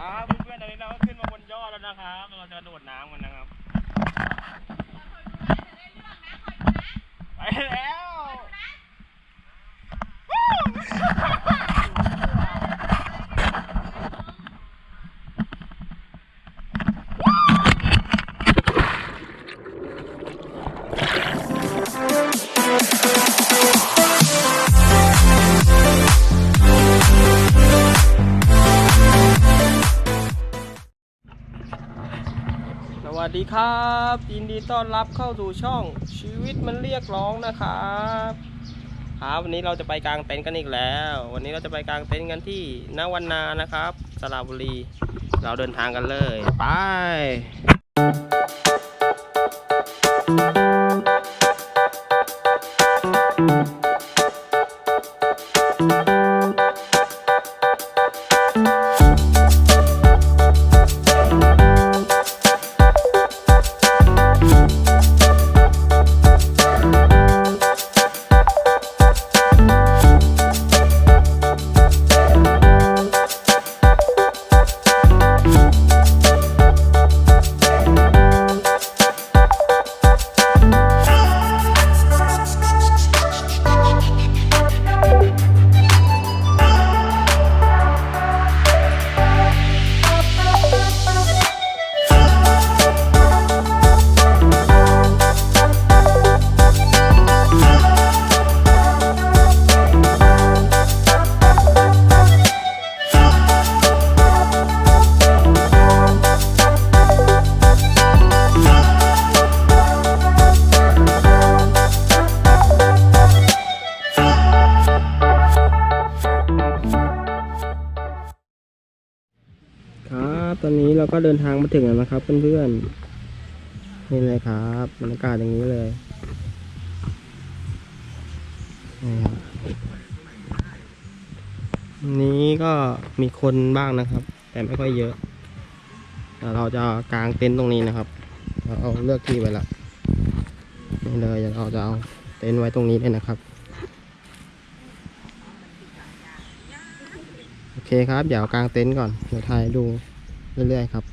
ครับเพื่อนๆตอนนี้เราก็ขึ้นมาบนยอดแล้วนะครับเราจะโดดน้ำกันนะครับ ไปแล้ว ดีครับยินดีต้อนรับเข้าสู่ช่องชีวิตมันเรียกร้องนะครับครับวันนี้เราจะไปกลางเต็นท์กันอีกแล้ว วันนี้เราจะไปกลางเต็นท์กันที่นวันนานะครับสระบุรี เราเดินทางกันเลย ไป เราก็เดินทางมาถึงแล้วนะครับเพื่อนๆนี่เลยครับบรรยากาศอย่างนี้เลยนี่ก็มีคนบ้างนะครับ แต่ไม่ค่อยเยอะเราจะกางเต็นท์ตรงนี้นะครับเราเอาเลือกที่ไว้ละนี่เลยเราจะเอาเต็นท์ไว้ตรงนี้เลยนะครับโอเคครับเดี๋ยวกางเต็นท์ก่อนเดี๋ยวถ่ายดู เรื่อยๆครับ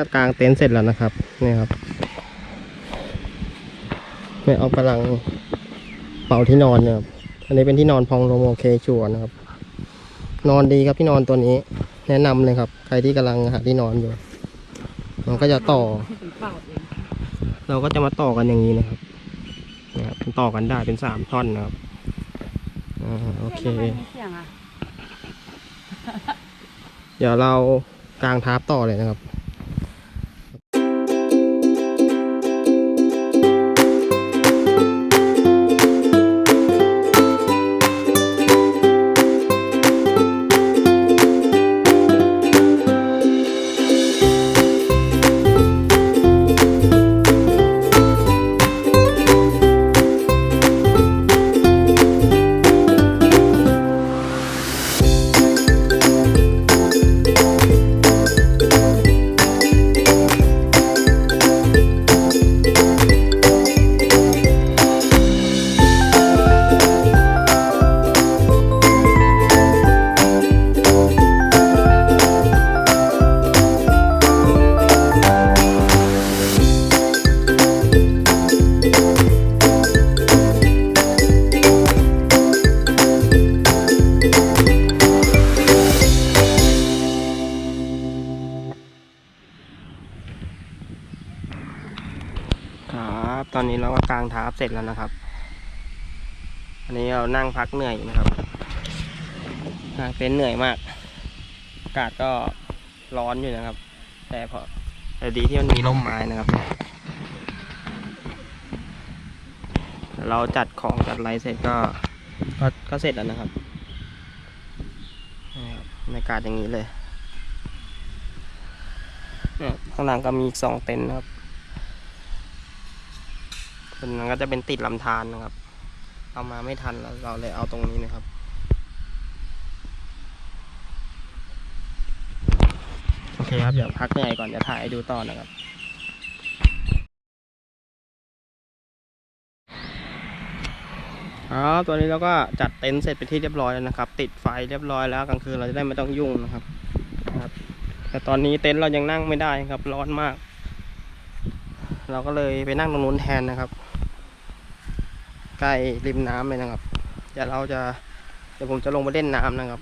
ก็กางเต็นท์เสร็จแล้วนะครับนี่ครับเนี่ยเอากำลังเป่าที่นอนเนี่ยครับอันนี้เป็นที่นอนพองโลโมเคชัวนะครับ นอนดีครับที่นอนตัวนี้ แนะนำเลยครับ ใครที่กำลังหาที่นอนอยู่มันก็จะต่อ เราก็จะมาต่อกันอย่างนี้นะครับนะครับมันต่อกันได้เป็นสามท่อนนะครับอ่าโอเคเสียงอะเดี๋ยวเรากางทับต่อเลยนะครับ ตอนนี้เราก็กางทับเสร็จแล้วนะครับ อันนี้เรานั่งพักเหนื่อยอยู่นะครับกางเต็นท์เหนื่อยมาก อากาศก็ร้อนอยู่นะครับ แต่พอแต่ดีที่มันมีร่มไม้นะครับ เราจัดของจัดไรเสร็จก็ก็ก็เสร็จแล้วนะครับนี่ครับรรยากาศอย่างนี้เลยเนี่ยข้างหลังก็มีอีกสองเต็นท์นะครับ ส่วนนั้นก็จะเป็นติดลำธารนะครับ เอามาไม่ทันเราเราเลยเอาตรงนี้นะครับโอเคครับเดี๋ยวพักเหนื่อยก่อนจะถ่ายให้ดูต่อนะครับครับตอนนี้เราก็จัดเต็นท์เสร็จไปที่เรียบร้อยแล้วนะครับ ติดไฟเรียบร้อยแล้วกลางคืนเราจะได้ไม่ต้องยุ่งนะครับครับ แต่ตอนนี้เต็นท์เรายังนั่งไม่ได้ครับร้อนมาก เราก็เลยไปนั่งตรงนู้นแทนนะครับ ใกล้ริมน้ำเลยนะครับ เดี๋ยวเราจะเดี๋ยวผมจะลงไปเล่นน้ำนะครับ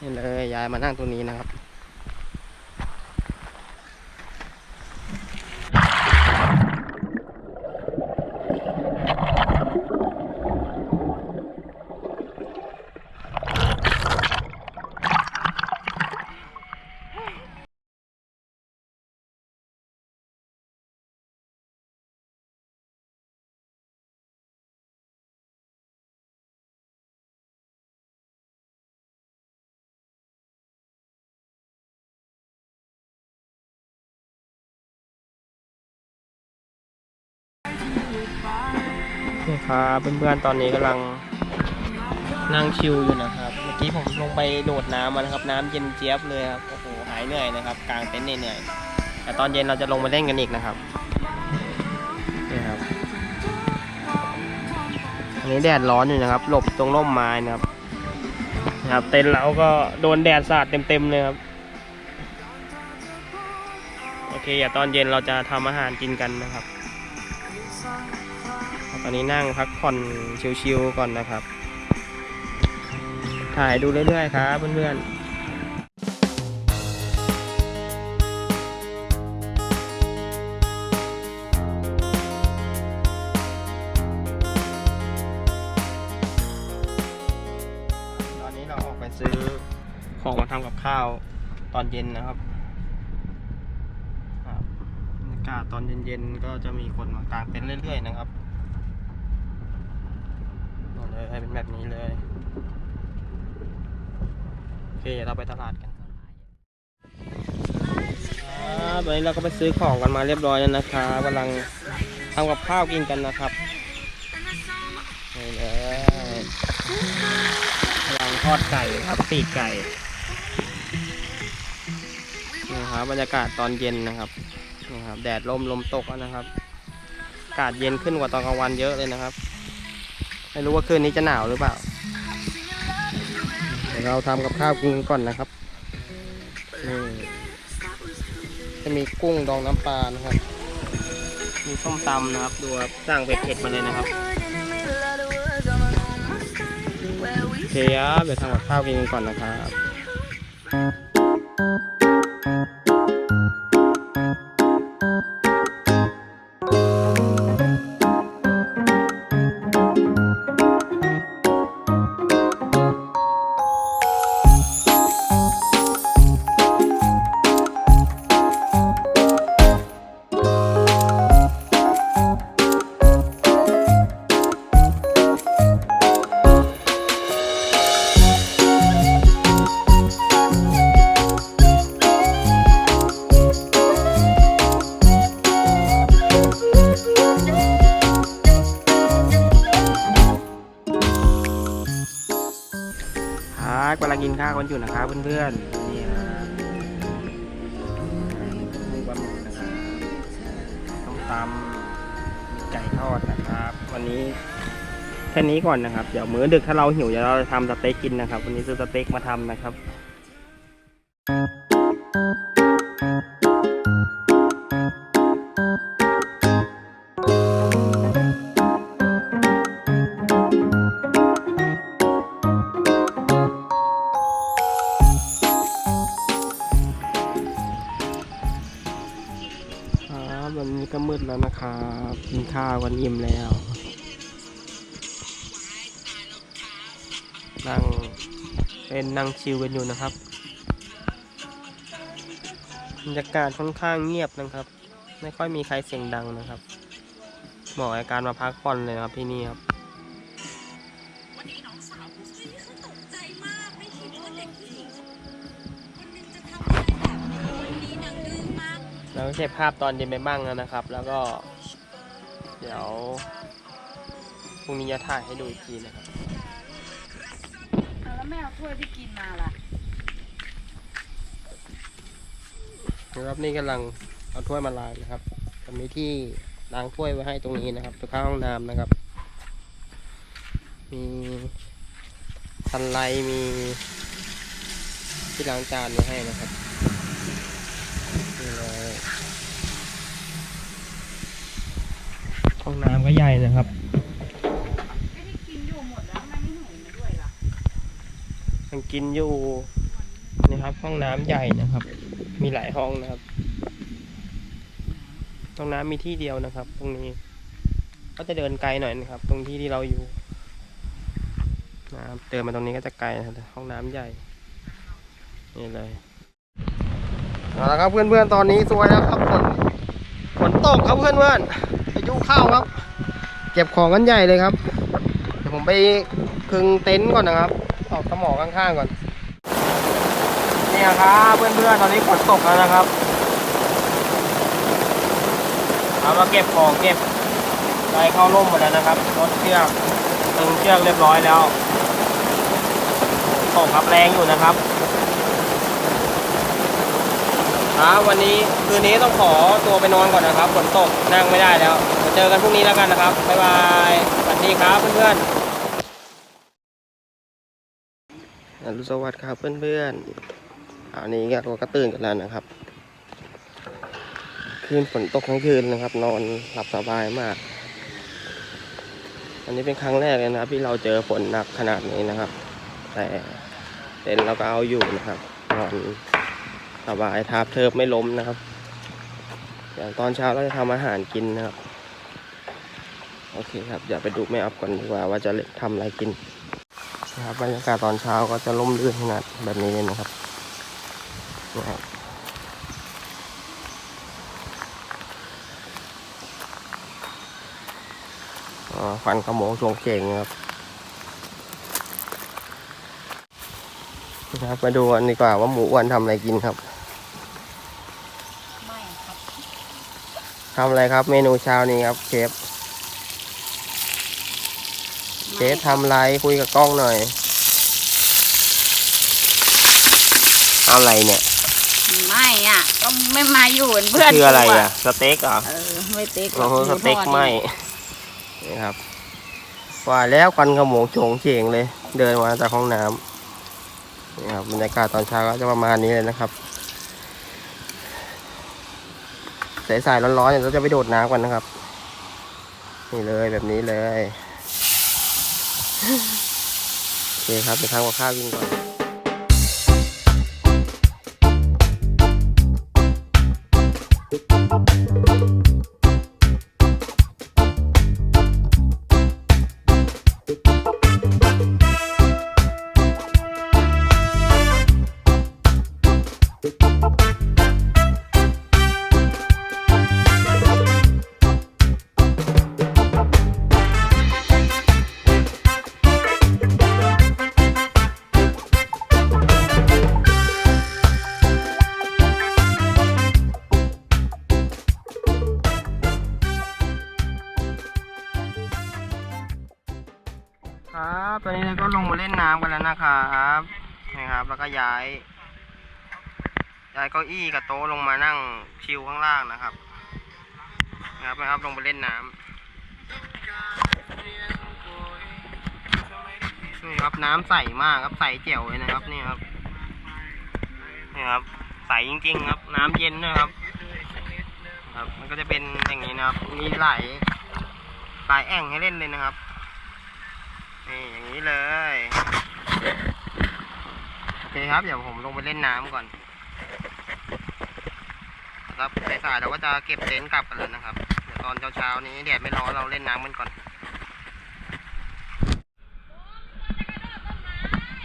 นี่เลยยายมานั่งตรงนี้นะครับ นี่ครับเพื่อนๆตอนนี้กำลังนั่งชิลอยู่นะครับ เมื่อกี้ผมลงไปโดดน้ำมานะครับ น้ำเย็นเจี๊ยบเลยครับโอ้โหหายเหนื่อยนะครับกลางเต็นท์เหนื่อยแต่ตอนเย็นเราจะลงไปเล่นกันอีกนะครับนี่ครับอันนี้แดดร้อนอยู่นะครับ หลบตรงร่มไม้นะครับนะครับ เต็นท์เราก็โดนแดดสาดเต็มๆเลยครับโอเคเดี๋ยวตอนเย็นเราจะทำอาหารกินกันนะครับ อนนี้นั่งพักผ่อนชิวๆก่อนนะครับ ถ่ายดูเรื่อยๆครับเพื่อนๆตอนนี้เราออกไปซื้อของมาทำกับข้าวตอนเย็นนะครับครับบรรยากาศตอนเย็นๆก็จะมีคนมากางเต็นท์เรื่อยๆนะครับ บอกเลยให้เป็นแบบนี้เลย โอ เคเดี๋ยวเราไปตลาดกันครับวันนี้เราก็ไปซื้อของกันมาเรียบร้อยแล้วนะครับกำลังทำกับข้าวกินกันนะครับนี่เลยกำลังทอดไก่ครับปีกไก่นี่ครับบรรยากาศตอนเย็นนะครับนี่ครับ แดดลมลมตกนะครับอากาศเย็นขึ้นกว่าตอนกลางวันเยอะเลยนะครับ ไม่รู้ว่าคืนนี้จะหนาวหรือเปล่า เดี๋ยวเราทำกับข้าวกินก่อนนะครับนี่จะมีกุ้งดองน้ำปลานะครับ มีส้มตำนะครับ ดูครับสั่งเผ็ดๆมาเลยนะครับโอเคครับเดี๋ยวทำกับข้าวกินกันก่อนนะครับครับ วกันอยู่นะครับเพื่อนๆนี่ครับหมูปลาหมึกนะครับต้มตำมีไก่ทอดนะครับ วันนี้แค่นี้ก่อนนะครับ เดี๋ยวมื้อดึกถ้าเราหิวเดี๋ยวเราจะทำสเต็กกินนะครับ วันนี้ซื้อสเต็กมาทำนะครับครั ข้าวกันอิ่มแล้ว นั่งเป็นนั่งชิลกันอยู่นะครับบรรยากาศค่อนข้างเงียบนะครับ ไม่ค่อยมีใครเสียงดังนะครับเหมาะกับการมาพักผ่อนเลยครับที่นี่ครับวันนี้น้องสาวกใจมากไม่คิดว่าเรแบบนี้วันนี้นางดื้อมากเราก็เก็บภาพตอนเย็นไปบ้างนะครับ แล้วก็ ดี๋ยวพรุ่งนี้จะถ่ายให้ดูอีกทีนะครับแล้วแม่เอาถ้วยที่กินมาล่ะนะครับนี่กำลังเอาถ้วยมาล้างนะครับจะมีที่ล้างถ้วยไว้ให้ตรงนี้นะครับตรงข้างห้องน้ำนะครับ มีทันไลมีที่ล้างจานไว้ให้นะครับนี่เลย ห้องน้ำก็ใหญ่นะครับม่ได้กินอยู่หมดแล้วทำไมไม่หุงมาด้วยล่ะยังกินอยู่นะครับ ห้องน้ำใหญ่นะครับ มีหลายห้องนะครับ ห้องน้ำมีที่เดียวนะครับ ตรงนี้ ก็จะเดินไกลหน่อยนะครับ ตรงที่ที่เราอยู่นะครับเดินมาตรงนี้ก็จะไกลนะครับห้องน้ำใหญ่นี่เลยเอาละครับเพื่อนๆตอนนี้สวยแล้วครับฝนฝนตกครับเพื่อนๆพา ยุเข้าครับ เก็บของกันใหญ่เลยครับ เดี๋ยวผมไปคึงเต็นท์ก่อนนะครับตอกสมอข้างๆก่อนเนี่ยครับเพื่อนๆตอนนี้ฝนตกแล้วนะครับเอามาเก็บของเก็บไปเข้าร่มหมดแล้วนะครับรถเชือกตึงเชือกเรียบร้อยแล้วตกครับแรงอยู่นะครับครับวันนี้คืนนี้ต้องขอตัวไปนอนก่อนนะครับฝนตกนั่งไม่ได้แล้ว เจอกันพรุ่งนี้แล้วกันนะครับ บ๊ายบาย สวัสดีครับเพื่อนๆอรุณสวัสดิ์ครับเพื่อนๆอันนี้เราก็ตื่นกันแล้วนะครับ คืนฝนตกทั้งคืนนะครับ นอนหลับสบายมาก อันนี้เป็นครั้งแรกเลยนะครับที่เราเจอฝนหนักขนาดนี้นะครับ แต่เต็นเราก็เอาอยู่นะครับ นอนสบายทาบเทิบไม่ล้มนะครับอย่างตอนเช้าเราจะทำอาหารกินนะครับ โอเคครับเดี๋ยวไปดูแม่อัพก่อนดีกว่าว่าจะทำอะไรกินนะครับบรรยากาศตอนเช้าก็จะล่มลื่นขนาดแบบนี้เลยนะครับนะครับอ่าฟันขโมงชวงเก่งครับนะครับมาดูกันดีกว่าว่าหมูอ้วนทำอะไรกินครับไม่ครับทำอะไรครับเมนูเช้านี้ครับเชฟ เชฟทำอะไรคุยกับกล้องหน่อยเอาอะไรเนี่ย ไม่อะ ก็ไม่มาอยู่เป็นเพื่อนคืออะไรกูอะ สเต็กเหรอเออไม่เต็กหรโอ้อกโหหสมูเต็กทอดไหมนี่ครับ ว่าแล้วควันขโมงโฉงเฉงเลย เดินมาจากห้องน้ำนี่ครับบรรยากาศตอนเช้าก็จะประมาณนี้เลยนะครับ สายๆร้อนๆเนี่ยเราจะไปโดดน้ำกันนะครับ นี่เลยแบบนี้เลย โอเคครับเดี๋ยวทำกับข้าวกินก่อน ย้าย ย้ายเก้าอี้กับโต๊ะลงมานั่งชิลข้างล่างนะครับนะครับนะครับลงไปเล่นน้ำนี่ครับน้ำใสมากครับใสเจ๋วเลยนะครับนี่ครับนี่ครับใสจริง ๆ ครับ น้ำเย็นด้วยครับ ครับมันก็จะเป็นอย่างนี้นะครับ มีไหลายหลายแอ่งให้เล่นเลยนะครับ นี่อย่างนี้เลย เคครับ เดี๋ยวผมลงไปเล่นน้ำก่อนครับสายๆเราก็จะเก็บเต็นท์กลับกันแล้วนะครับ เดี๋ยวตอนเช้าๆนี้แดดไม่ร้อนเราเล่นน้ำกันก่อน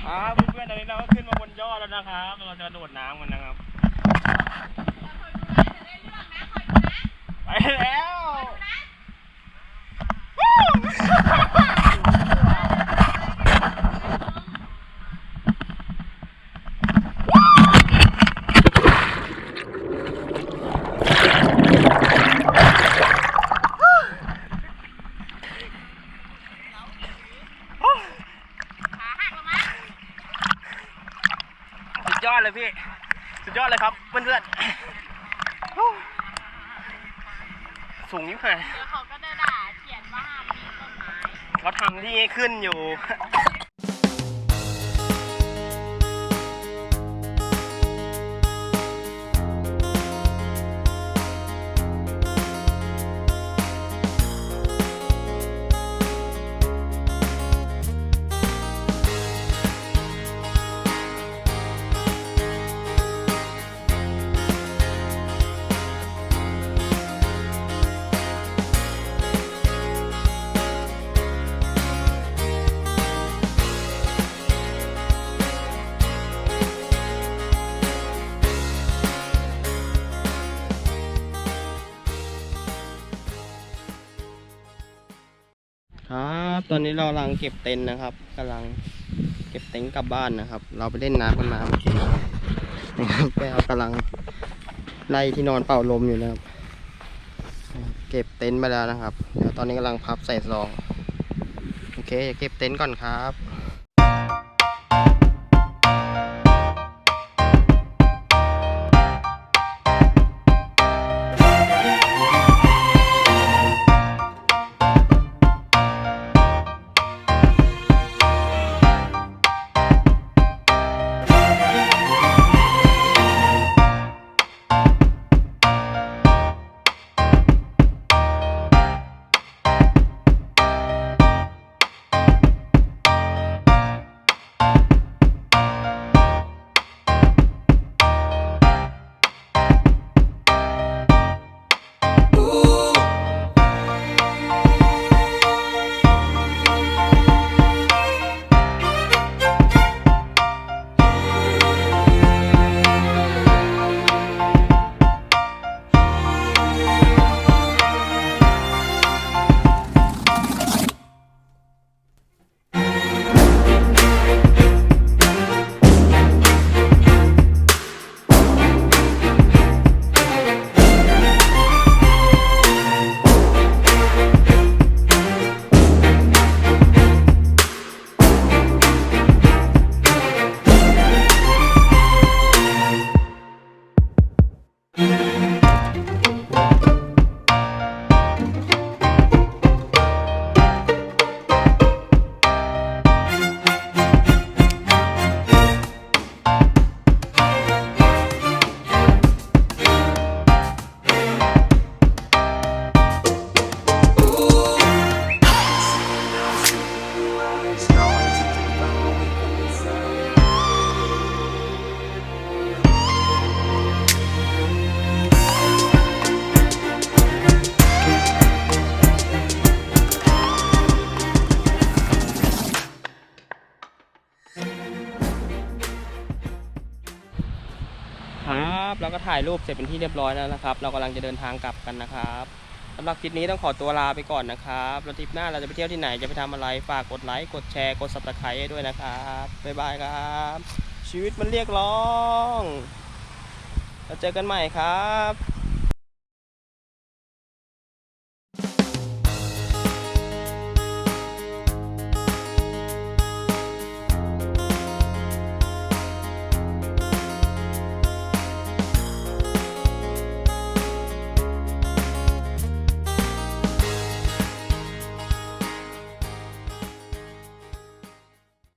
ครับเพื่อนๆตอนนี้เราก็ขึ้นมาบนยอดแล้วนะครับ เราจะโดดน้ำกันนะครับ ไปแล้ว ตอนนี้เรากำลังเก็บเต็นท์นะครับกำลังเก็บเต็นท์กลับบ้านนะครับ เราไปเล่นน้ำกันมาเมื่อกี้นะครับแก้วกำลังไล่ที่นอนเป่าลมอยู่นะครับ เก็บเต็นท์ไปแล้วนะครับเดี๋ยวตอนนี้กำลังพับใส่ซอง โอเคจะเก็บเต็นท์ก่อนครับายรูปเสร็จเป็นที่เรียบร้อยแล้วนะครับ เรากำลังจะเดินทางกลับกันนะครับสำหรับคลิปนี้ต้องขอตัวลาไปก่อนนะครับแล้วทริปหน้าเราจะไปเที่ยวที่ไหนจะไปทำอะไรฝากกดไลค์กดแชร์กดซับสไครต์ด้วยนะครับบ๊ายบายครับ ชีวิตมันเรียกร้องเราเจอกันใหม่ครับ